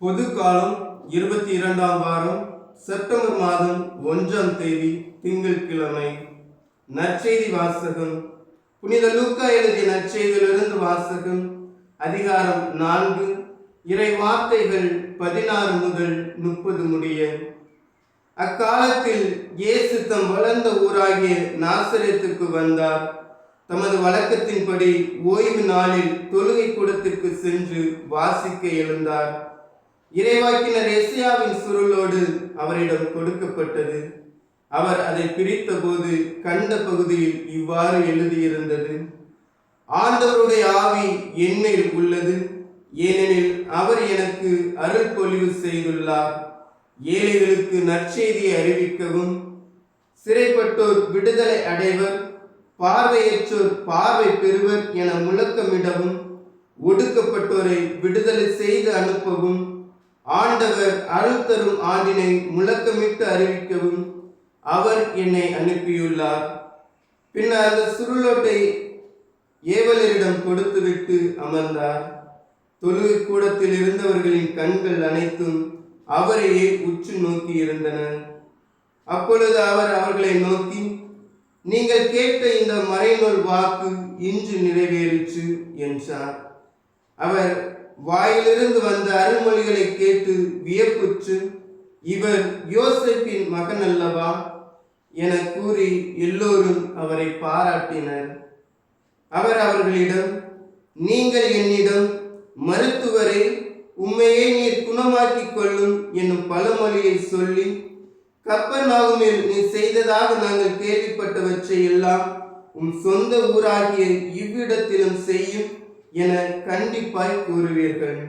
பொது காலம் இருபத்தி இரண்டாம் வாரம் செப்டம்பர் மாதம் ஒன்றாம் தேதி திங்கட்கிழமை. நற்செய்தி வாசகம். புனித லூக்கா எழுதிய நற்செய்தியிலிருந்து வாசகம். அதிகாரம் நான்கு இறை வார்த்தைகள் பதினாறு முதல் முப்பது முடிய. அக்காலத்தில் இயேசு தம் வளர்ந்த ஊராகிய நாசரத்துக்கு வந்தார். தமது வழக்கத்தின்படி ஓய்வு நாளில் தொழுகை கூடத்திற்கு சென்று வாசிக்க எழுந்தார். இறைவாக்கினர் எசியாவின் சுருளோடு அவரிடம் கொடுக்கப்பட்டது. அவர் அதை பிரித்தபோது கண்ட பகுதியில் இவ்வாறு எழுதியிருந்தது. ஆண்டவருடைய ஆவி என்மேல் உள்ளது ஏனெனில் அவர் எனக்கு அருள் பொழிவு செய்துள்ளார். ஏழைகளுக்கு நற்செய்தியை அறிவிக்கவும் சிறைப்பட்டோர் விடுதலை அடைவர் பார்வையற்றோர் பார்வை பெறுவர் என முழக்கமிடவும் ஒடுக்கப்பட்டோரை விடுதலை செய்து அனுப்பவும் ஆண்டவர் அருள் தரும் ஆண்டினை முழக்கமிட்டு அறிவிக்கவும் அவர் என்னை அனுப்பியுள்ளார். பின்னர் அந்த சுருளோட்டை ஏவலரிடம் கொடுத்துவிட்டு அமர்ந்தார். தொழுகை கூடத்தில் இருந்தவர்களின் கண்கள் அனைத்தும் அவரையே உற்று நோக்கி இருந்தன. அப்பொழுது அவர் அவர்களை நோக்கி நீங்கள் கேட்ட இந்த மறைநூல் வாக்கு இன்று நிறைவேறிச்சு என்றார். அவர் வாயிலிருந்து வந்த அருள்மொழிகளை கேட்டு வியப்புற்று இவர் யோசிப்பின் மகன் அல்லவா? என கூறி எல்லோரும் அவரை பாராட்டினர். அவர் அவர்களிடம் நீங்கள் என்னிடம் மருத்துவரை உண்மையை நீர் குணமாக்கிக் கொள்ளும் என்னும் பழமொழியை சொல்லி கப்பர்நாகுமில் நீ செய்ததாக நாங்கள் கேள்விப்பட்டவற்றை எல்லாம் உன் சொந்த ஊராகிய இவ்விடத்திலும் செய்யும். என கண்டிப்பாய் கூறுவீர்கள்.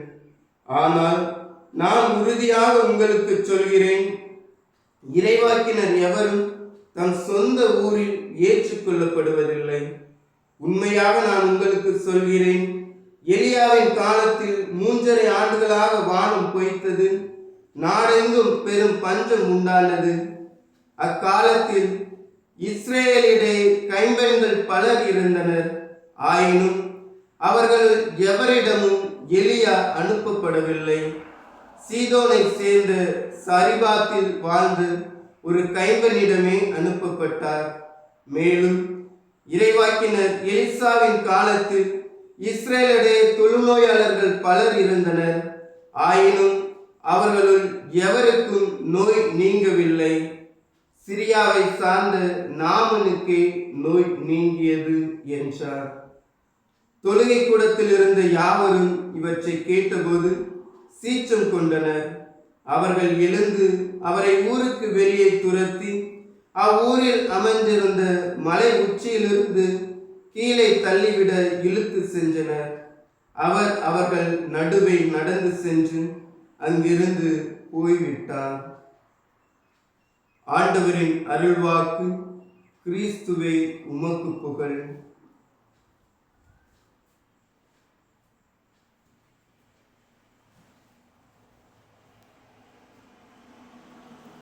ஆனால் நான் உறுதியாக உங்களுக்கு சொல்கிறேன் இறைவாக்கினர் எவரும் தம் சொந்த ஊரில் ஏற்றுக்கொள்ளப்படுவதில்லை உண்மையாக நான் உங்களுக்கு சொல்கிறேன் எலியாவின் காலத்தில் மூன்றரை ஆண்டுகளாக வானம் பொய்த்தது நாடெங்கும் பெரும் பஞ்சம் உண்டானது. அக்காலத்தில் இஸ்ரேலிடையே கைம்பெண்கள் பலர் இருந்தனர். ஆயினும் அவர்கள் எவரிடமும் எளியா அனுப்பப்படவில்லை. சீதோனை சேர்ந்த சரிபாத்தில் வாழ்ந்து ஒரு கைம்பனிடமே அனுப்பப்பட்டார். மேலும் இறைவாக்கினர் எலிசாவின் காலத்தில் இஸ்ரேலுடைய தொழுநோயாளர்கள் பலர் இருந்தனர். ஆயினும் அவர்களுள் எவருக்கும் நோய் நீங்கவில்லை. சிரியாவை சார்ந்த நாமனுக்கே நோய் நீங்கியது என்றார். தொழுகை கூடத்தில் இருந்த யாவரும் இவற்றை கேட்டபோது சீற்றம் கொண்டனர். அவர்கள் எழுந்து அவரை ஊருக்கு வெளியே துரத்தி அவ்வூரில் அமைந்திருந்த மலை உச்சியிலிருந்து கீழே தள்ளிவிட இழுத்து சென்றனர். அவர் அவர்கள் நடுவே நடந்து சென்று அங்கிருந்து போய்விட்டார். ஆண்டவரின் அருள்வாக்கு கிறிஸ்துவே உமக்கு புகழ்.